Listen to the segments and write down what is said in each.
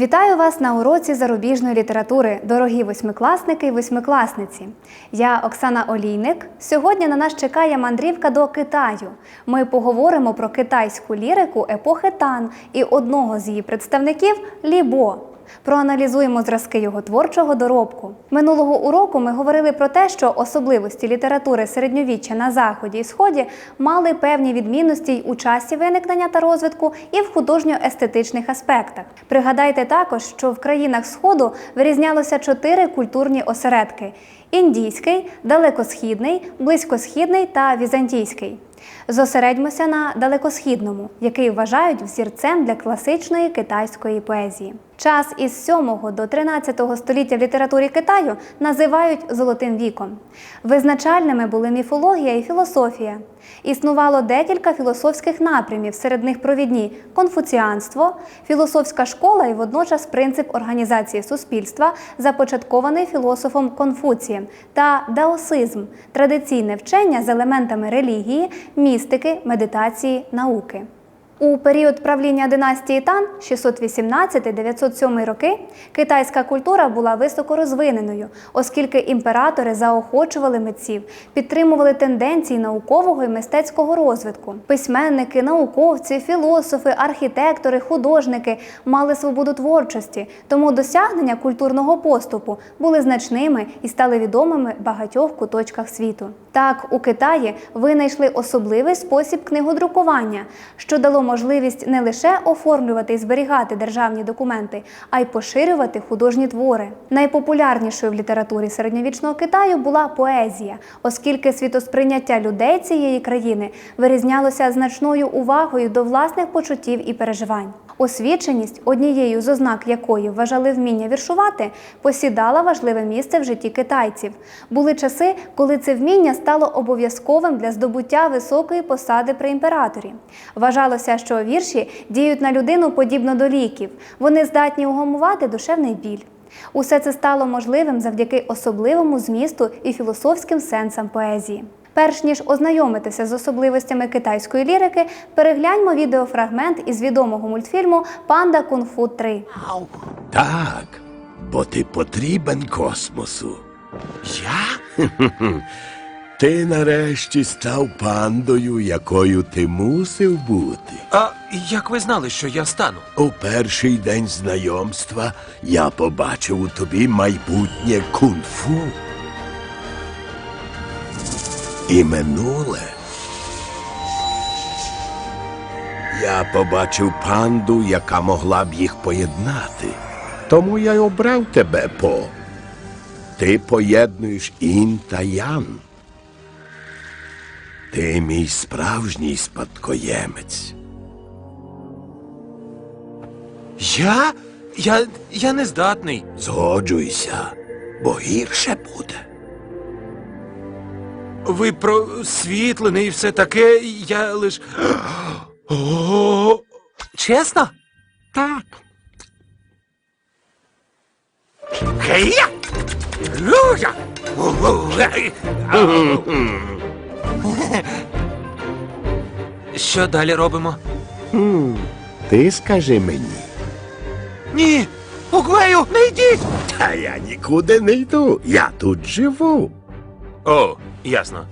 Вітаю вас на уроці зарубіжної літератури, дорогі восьмикласники і восьмикласниці. Я Оксана Олійник. Сьогодні на нас чекає мандрівка до Китаю. Ми поговоримо про китайську лірику епохи Тан і одного з її представників Лібо. Проаналізуємо зразки його творчого доробку. Минулого уроку ми говорили про те, що особливості літератури середньовіччя на заході і сході мали певні відмінності й у часі виникнення та розвитку, і в художньо-естетичних аспектах. Пригадайте також, що в країнах Сходу вирізнялося чотири культурні осередки: індійський, далекосхідний, близькосхідний та візантійський. Зосередьмося на далекосхідному, який вважають взірцем для класичної китайської поезії. Час із 7 до 13 століття в літературі Китаю називають золотим віком. Визначальними були міфологія і філософія. Існувало декілька філософських напрямів, серед них провідні конфуціанство, філософська школа і водночас принцип організації суспільства, започаткований філософом Конфуцієм, та даосизм традиційне вчення з елементами релігії, містики, медитації, науки. У період правління династії Тан 618-907 роки китайська культура була високо розвиненою, оскільки імператори заохочували митців, підтримували тенденції наукового і мистецького розвитку. Письменники, науковці, філософи, архітектори, художники мали свободу творчості, тому досягнення культурного поступу були значними і стали відомими в багатьох куточках світу. Так, у Китаї винайшли особливий спосіб книгодрукування, що дало можливість не лише оформлювати і зберігати державні документи, а й поширювати художні твори. Найпопулярнішою в літературі середньовічного Китаю була поезія, оскільки світосприйняття людей цієї країни вирізнялося значною увагою до власних почуттів і переживань. Освіченість, однією з ознак якої вважали вміння віршувати, посідала важливе місце в житті китайців. Були часи, коли це вміння стало обов'язковим для здобуття високої посади при імператорі. Вважалося, що вірші діють на людину подібно до ліків. Вони здатні угамувати душевний біль. Усе це стало можливим завдяки особливому змісту і філософським сенсам поезії. Перш ніж ознайомитися з особливостями китайської лірики, перегляньмо відеофрагмент із відомого мультфільму Панда Кунг-фу 3. Так, бо ти потрібен космосу. Я? Ти нарешті став пандою, якою ти мусив бути. А як ви знали, що я стану? У перший день знайомства я побачив у тобі майбутнє кунг-фу. І минуле. Я побачив панду, яка могла б їх поєднати. Тому я й обрав тебе по. Ти поєднуєш ін та ян. Ти мій справжній спадкоємець. Я? Я. Я не здатний. Згоджуйся, бо гірше. Ви просвітлений і все таке, я лиш. О, чесно? Так. Гея! Люя! Що далі робимо? Ти скажи мені. Ні! Углею, не йдіть! Та я нікуди не йду. Я тут живу. О, ясно.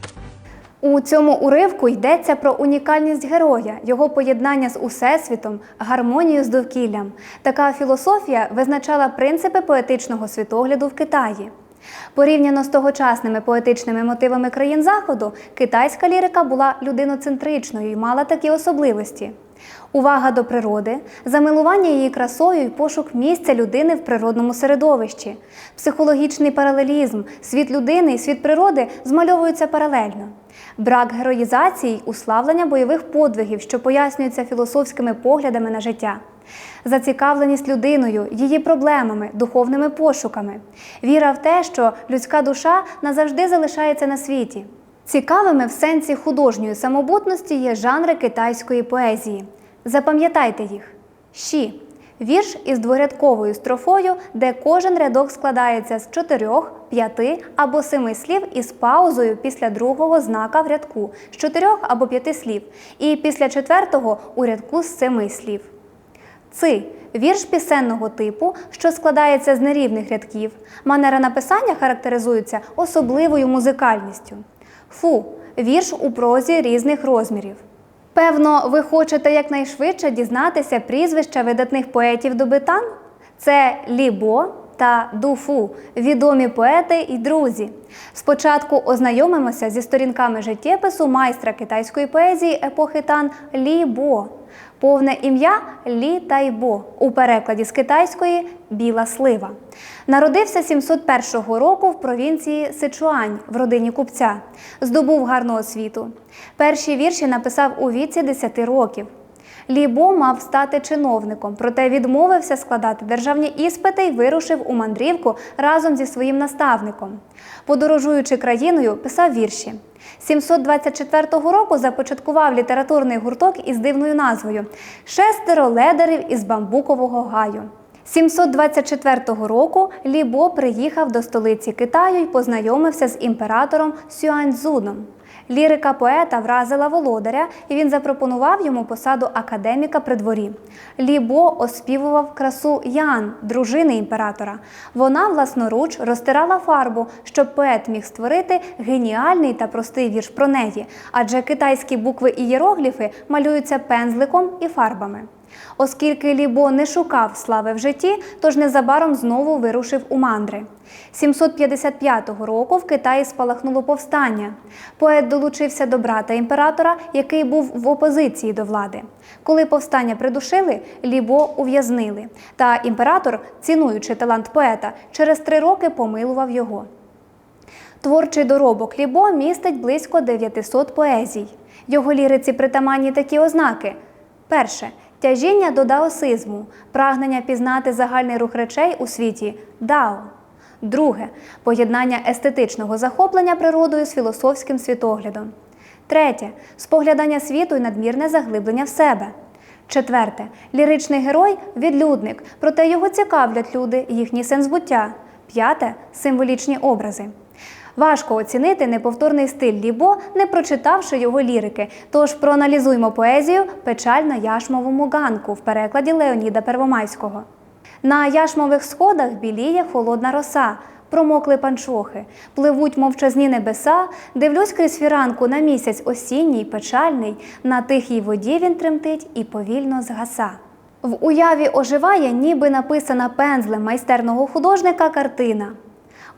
У цьому уривку йдеться про унікальність героя, його поєднання з усесвітом, гармонію з довкіллям. Така філософія визначала принципи поетичного світогляду в Китаї. Порівняно з тогочасними поетичними мотивами країн Заходу, китайська лірика була людиноцентричною і мала такі особливості. Увага до природи, замилування її красою і пошук місця людини в природному середовищі, психологічний паралелізм, світ людини і світ природи змальовуються паралельно. Брак героїзації уславлення бойових подвигів, що пояснюються філософськими поглядами на життя. Зацікавленість людиною, її проблемами, духовними пошуками, віра в те, що людська душа назавжди залишається на світі. Цікавими в сенсі художньої самобутності є жанри китайської поезії. Запам'ятайте їх: щі вірш із дворядковою строфою, де кожен рядок складається з чотирьох, п'яти або семи слів із паузою після другого знака в рядку з чотирьох або п'яти слів, і після четвертого у рядку з семи слів. Ци вірш пісенного типу, що складається з нерівних рядків. Манера написання характеризується особливою музикальністю. Фу вірш у прозі різних розмірів. Певно, ви хочете якнайшвидше дізнатися прізвища видатних поетів добитан? Це Лібо та Дуфу, відомі поети і друзі. Спочатку ознайомимося зі сторінками життєпису майстра китайської поезії епохи Тан Лі Бо. Повне ім'я Лі Тайбо у перекладі з китайської Біла слива. Народився 701 року в провінції Сичуань в родині купця. Здобув гарну освіту. Перші вірші написав у віці 10 років. Лібо мав стати чиновником, проте відмовився складати державні іспити і вирушив у мандрівку разом зі своїм наставником. Подорожуючи країною, писав вірші. 724 року започаткував літературний гурток із дивною назвою Шестеро ледерів із бамбукового гаю. 724 року Лібо приїхав до столиці Китаю і познайомився з імператором Сюаньцзуном. Лірика поета вразила володаря, і він запропонував йому посаду академіка при дворі. Лібо оспівував красу Ян, дружини імператора. Вона власноруч розтирала фарбу, щоб поет міг створити геніальний та простий вірш про неї, адже китайські букви і єрогліфи малюються пензликом і фарбами. Оскільки Лібо не шукав слави в житті, тож незабаром знову вирушив у мандри. 755 року в Китаї спалахнуло повстання. Поет долучився до брата імператора, який був в опозиції до влади. Коли повстання придушили, Лібо ув'язнили. Та імператор, цінуючи талант поета, через три роки помилував його. Творчий доробок Лібо містить близько 900 поезій. Його ліриці притаманні такі ознаки: перше тяжіння до даосизму, прагнення пізнати загальний рух речей у світі дао. Друге поєднання естетичного захоплення природою з філософським світоглядом. Третє споглядання світу і надмірне заглиблення в себе. Четверте ліричний герой відлюдник, проте його цікавлять люди, їхній сенс буття. П'яте символічні образи. Важко оцінити неповторний стиль Лібо, не прочитавши його лірики. Тож проаналізуймо поезію Печаль на яшмовому ганку в перекладі Леоніда Первомайського. На яшмових сходах біліє холодна роса, промокли панчохи, пливуть мовчазні небеса, дивлюсь крізь фіранку на місяць осінній, печальний, на тихій воді він тремтить і повільно згаса. В уяві оживає, ніби написана пензлем майстерного художника картина.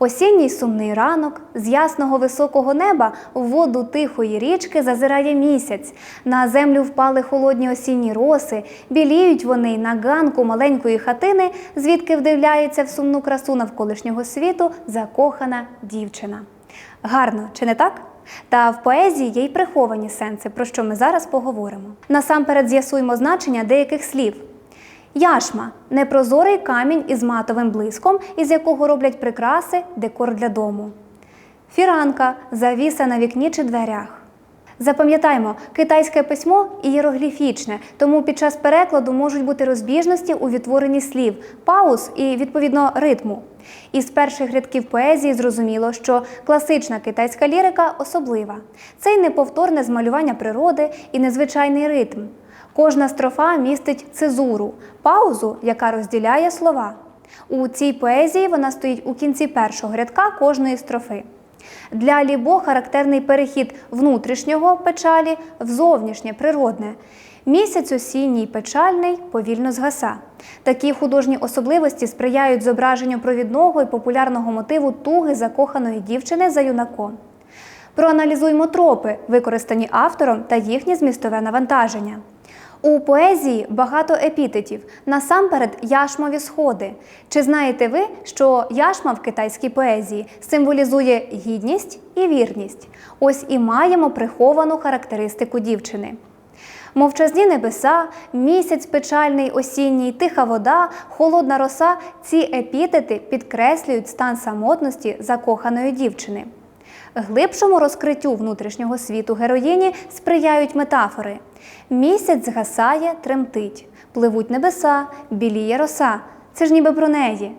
Осінній сумний ранок, з ясного високого неба в воду тихої річки зазирає місяць. На землю впали холодні осінні роси, біліють вони на ганку маленької хатини, звідки вдивляється в сумну красу навколишнього світу закохана дівчина. Гарно, чи не так? Та в поезії є й приховані сенси, про що ми зараз поговоримо. Насамперед з'ясуємо значення деяких слів. Яшма непрозорий камінь із матовим блиском, із якого роблять прикраси, декор для дому. Фіранка завіса на вікні чи дверях. Запам'ятаймо, китайське письмо ієрогліфічне, тому під час перекладу можуть бути розбіжності у відтворенні слів, пауз і відповідно ритму. Із перших рядків поезії зрозуміло, що класична китайська лірика особлива. Це й неповторне змалювання природи і незвичайний ритм. Кожна строфа містить цезуру, паузу, яка розділяє слова. У цій поезії вона стоїть у кінці першого рядка кожної строфи. Для Лібо характерний перехід внутрішнього печалі в зовнішнє природне. Місяць осінній печальний повільно згаса. Такі художні особливості сприяють зображенню провідного і популярного мотиву туги закоханої дівчини за юнаком. Проаналізуймо тропи, використані автором та їхнє змістове навантаження. У поезії багато епітетів, насамперед яшмові сходи. Чи знаєте ви, що яшма в китайській поезії символізує гідність і вірність? Ось і маємо приховану характеристику дівчини. Мовчазні небеса, місяць печальний осінній, тиха вода, холодна роса ці епітети підкреслюють стан самотності закоханої дівчини. Глибшому розкриттю внутрішнього світу героїні сприяють метафори. Місяць згасає, тремтить, пливуть небеса, біліє роса. Це ж ніби про неї.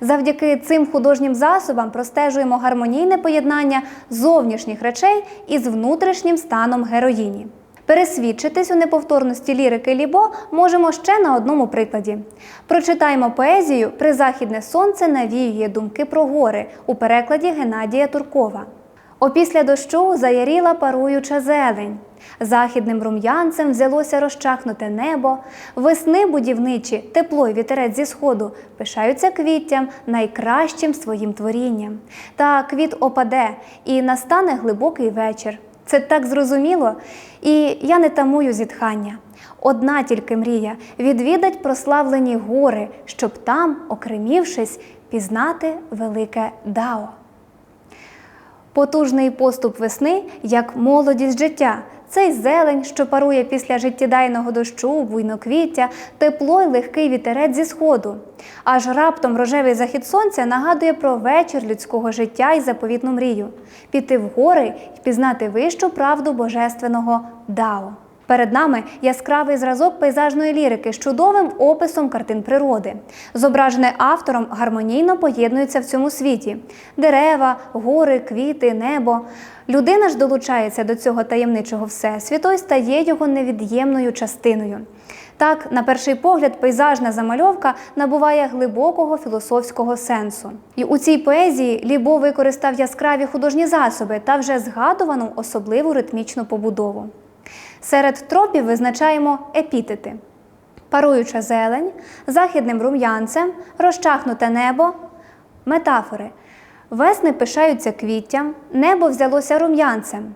Завдяки цим художнім засобам простежуємо гармонійне поєднання зовнішніх речей із внутрішнім станом героїні. Пересвідчитись у неповторності лірики Лібо можемо ще на одному прикладі. Прочитаємо поезію Призахідне сонце навіює думки про гори у перекладі Геннадія Туркова. Опісля дощу заяріла паруюча зелень. Західним рум'янцем взялося розчахнуте небо, весни будівничі, тепло й вітерець зі сходу пишаються квіттям, найкращим своїм творінням. Та квіт опаде, і настане глибокий вечір. Це так зрозуміло, і я не тамую зітхання. Одна тільки мрія відвідать прославлені гори, щоб там, окремівшись, пізнати велике Дао. Потужний поступ весни, як молодість життя. Цей зелень, що парує після життєдайного дощу, буйноквіття, тепло й легкий вітерець зі сходу. Аж раптом рожевий захід сонця нагадує про вечір людського життя і заповітну мрію піти в гори і пізнати вищу правду божественного Дао. Перед нами яскравий зразок пейзажної лірики з чудовим описом картин природи. Зображене автором гармонійно поєднується в цьому світі: дерева, гори, квіти, небо. Людина ж долучається до цього таємничого всесвіту і стає його невід'ємною частиною. Так, на перший погляд, пейзажна замальовка набуває глибокого філософського сенсу. І у цій поезії Лібо використав яскраві художні засоби та вже згадувану особливу ритмічну побудову. Серед тропів визначаємо епітети: паруюча зелень, західним рум'янцем, розчахнуте небо, метафори. Весни пишаються квіттям, небо взялося рум'янцем.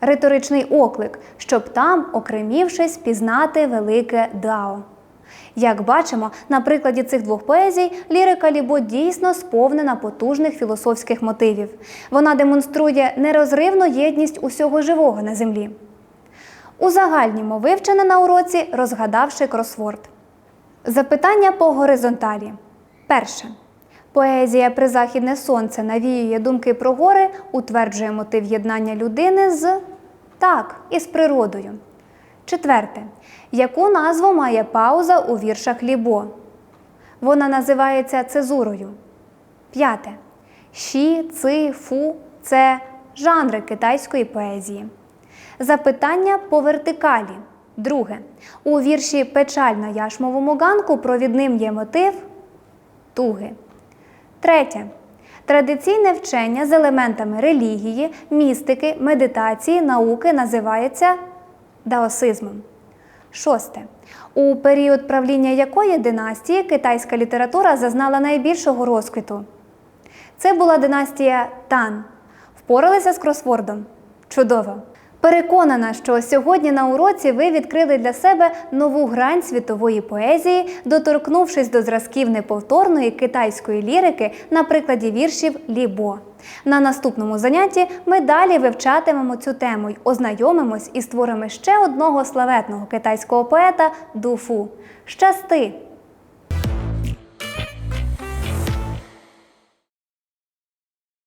Риторичний оклик, щоб там, окремівшись, пізнати велике Дао. Як бачимо, на прикладі цих двох поезій лірика Лібо дійсно сповнена потужних філософських мотивів. Вона демонструє нерозривну єдність усього живого на землі. Узагальнімо вивчене на уроці, розгадавши кросворд. Запитання по горизонталі. Перше. Поезія Призахідне сонце навіює думки про гори, утверджує мотив єднання людини з так, із природою. Четверте. Яку назву має пауза у віршах Лібо? Вона називається цезурою. П'яте. Ші, ци, фу це жанри китайської поезії. Запитання по вертикалі. Друге. У вірші Печаль на яшмовому ганку провідним є мотив туги. Третє. Традиційне вчення з елементами релігії, містики, медитації, науки називається даосизмом. Шосте. У період правління якої династії китайська література зазнала найбільшого розквіту? Це була династія Тан. Впоралися з кросвордом? Чудово! Переконана, що сьогодні на уроці ви відкрили для себе нову грань світової поезії, доторкнувшись до зразків неповторної китайської лірики на прикладі віршів Лібо. На наступному занятті ми далі вивчатимемо цю тему й ознайомимось із творами ще одного славетного китайського поета Дуфу. Щасти!